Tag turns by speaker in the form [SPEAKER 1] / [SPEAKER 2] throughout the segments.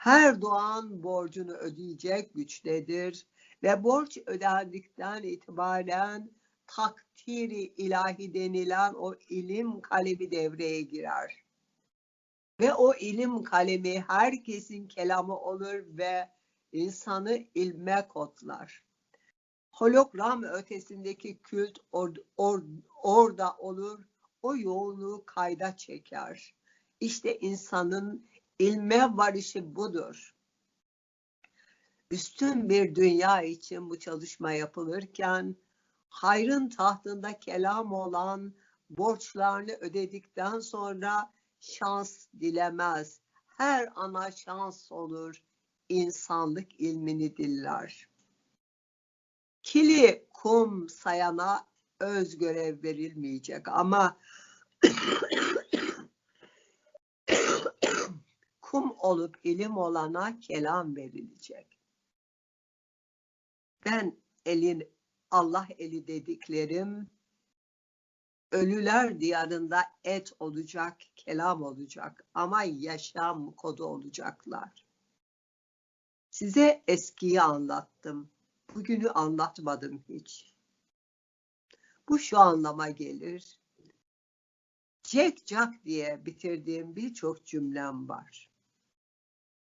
[SPEAKER 1] Her doğan borcunu ödeyecek güçtedir ve borç ödendikten itibaren takdiri ilahi denilen o ilim kalemi devreye girer. Ve o ilim kalemi herkesin kelamı olur ve insanı ilme kodlar. Hologram ötesindeki kült or, or, orada olur, o yoğunluğu kayda çeker. İşte insanın ilme varışı budur. Üstün bir dünya için bu çalışma yapılırken hayrın tahtında kelam olan borçlarını ödedikten sonra şans dilemez. Her ana şans olur, insanlık ilmini diller. Kili kum sayana öz görev verilmeyecek ama kum olup ilim olana kelam verilecek. Ben elin Allah eli dediklerim ölüler diyarında et olacak, kelam olacak ama yaşam kodu olacaklar. Size eskiyi anlattım. Bugünü anlatmadım hiç. Bu şu anlama gelir. Jack Jack diye bitirdiğim birçok cümlem var.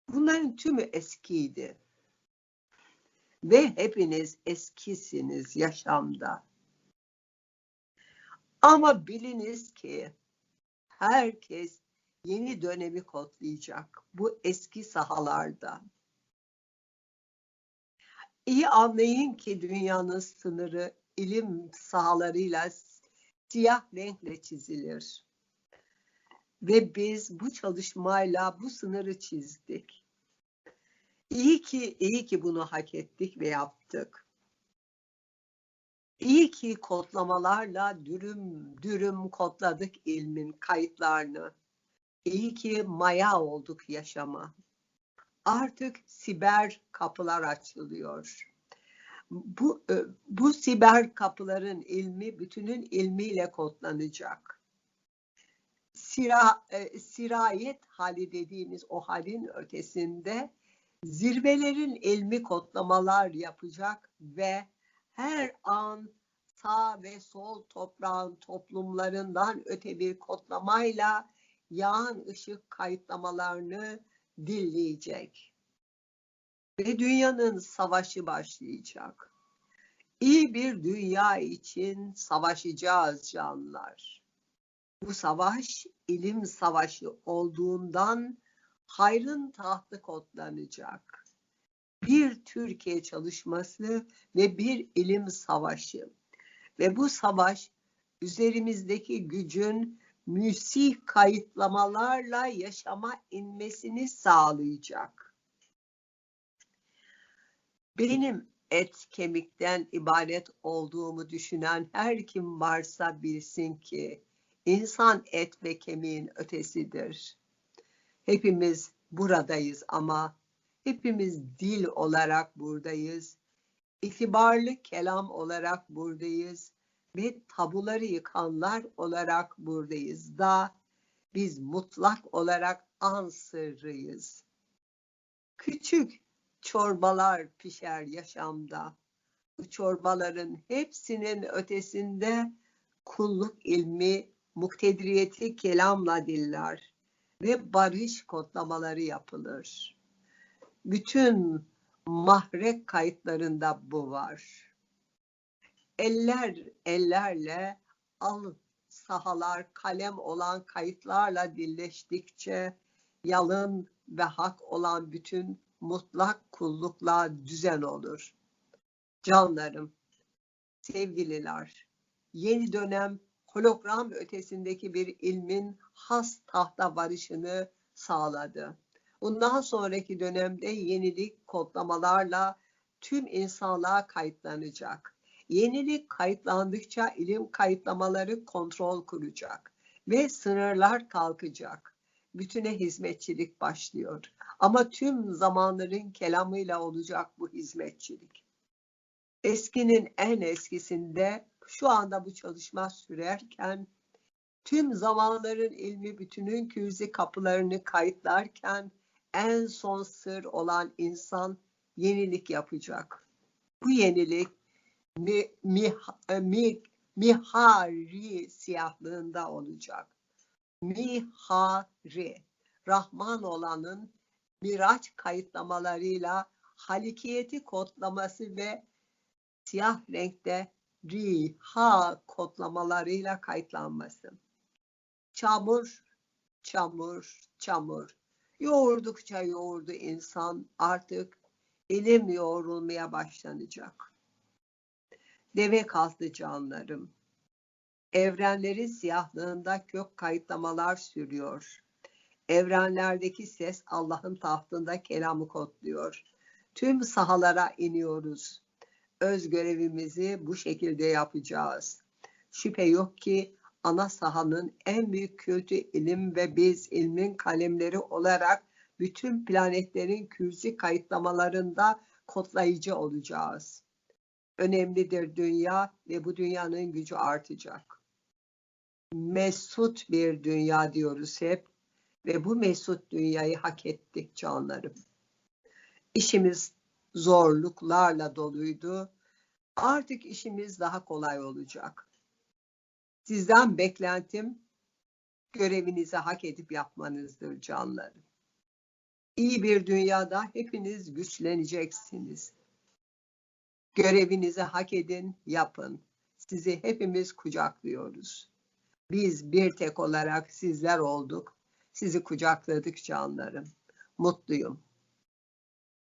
[SPEAKER 1] Bunların tümü eskiydi. Ve hepiniz eskisiniz yaşamda. Ama biliniz ki herkes yeni dönemi kodlayacak bu eski sahalarda. İyi anlayın ki dünyanın sınırı ilim sahalarıyla siyah renkle çizilir. Ve biz bu çalışmayla bu sınırı çizdik. İyi ki iyi ki bunu hak ettik ve yaptık. İyi ki kodlamalarla dürüm dürüm kodladık ilmin kayıtlarını. İyi ki maya olduk yaşama. Artık siber kapılar açılıyor. Bu, bu siber kapıların ilmi bütünün ilmiyle kodlanacak. Sira, e, sirayet hali dediğimiz o halin ötesinde zirvelerin ilmi kodlamalar yapacak ve her an sağ ve sol toprağın toplumlarından öte bir kodlamayla yağan ışık kayıtlamalarını dilleyecek. Ve dünyanın savaşı başlayacak. İyi bir dünya için savaşacağız canlar. Bu savaş ilim savaşı olduğundan hayrın tahtı kodlanacak. Bir Türkiye çalışması ve bir ilim savaşı. Ve bu savaş üzerimizdeki gücün müsih kayıtlamalarla yaşama inmesini sağlayacak. Benim et kemikten ibaret olduğumu düşünen her kim varsa bilsin ki insan et ve kemiğin ötesidir. Hepimiz buradayız ama hepimiz dil olarak buradayız. İtibarlı kelam olarak buradayız ve tabuları yıkanlar olarak buradayız da biz mutlak olarak an sırrıyız. Küçük çorbalar pişer yaşamda. Bu çorbaların hepsinin ötesinde kulluk ilmi, muktediriyeti kelamla diller ve barış kodlamaları yapılır. Bütün mahrek kayıtlarında bu var. Eller ellerle al sahalar kalem olan kayıtlarla dilleştikçe yalın ve hak olan bütün mutlak kullukla düzen olur. Canlarım, sevgililer, yeni dönem hologram ötesindeki bir ilmin has tahta varışını sağladı. Bundan sonraki dönemde yenilik kodlamalarla tüm insanlığa kayıtlanacak. Yenilik kayıtlandıkça ilim kayıtlamaları kontrol kuracak ve sınırlar kalkacak. Bütüne hizmetçilik başlıyor. Ama tüm zamanların kelamıyla olacak bu hizmetçilik. Eskinin en eskisinde şu anda bu çalışma sürerken tüm zamanların ilmi bütünün küzi kapılarını kayıtlarken en son sır olan insan yenilik yapacak. Bu yenilik mi, mi, mi, mihari siyahlığında olacak. Mihari, Rahman olanın miraç kayıtlamalarıyla halikiyeti kodlaması ve siyah renkte riha kodlamalarıyla kayıtlanması. Çamur, çamur, çamur. Yoğurdukça yoğurdu insan artık elim yoğrulmaya başlanacak. Deve kalktı canlarım. Evrenlerin siyahlığında kök kayıtlamalar sürüyor. Evrenlerdeki ses Allah'ın tahtında kelamı kodluyor. Tüm sahalara iniyoruz. Öz görevimizi bu şekilde yapacağız. Şüphe yok ki ana sahanın en büyük kültü ilim ve biz ilmin kalemleri olarak bütün planetlerin kürsi kayıtlamalarında kodlayıcı olacağız. Önemlidir dünya ve bu dünyanın gücü artacak. Mesut bir dünya diyoruz hep ve bu mesut dünyayı hak ettik canlarım. İşimiz zorluklarla doluydu. Artık işimiz daha kolay olacak. Sizden beklentim görevinizi hak edip yapmanızdır canlarım. İyi bir dünyada hepiniz güçleneceksiniz. Görevinizi hak edin, yapın. Sizi hepimiz kucaklıyoruz. Biz bir tek olarak sizler olduk. Sizi kucakladık canlarım. Mutluyum.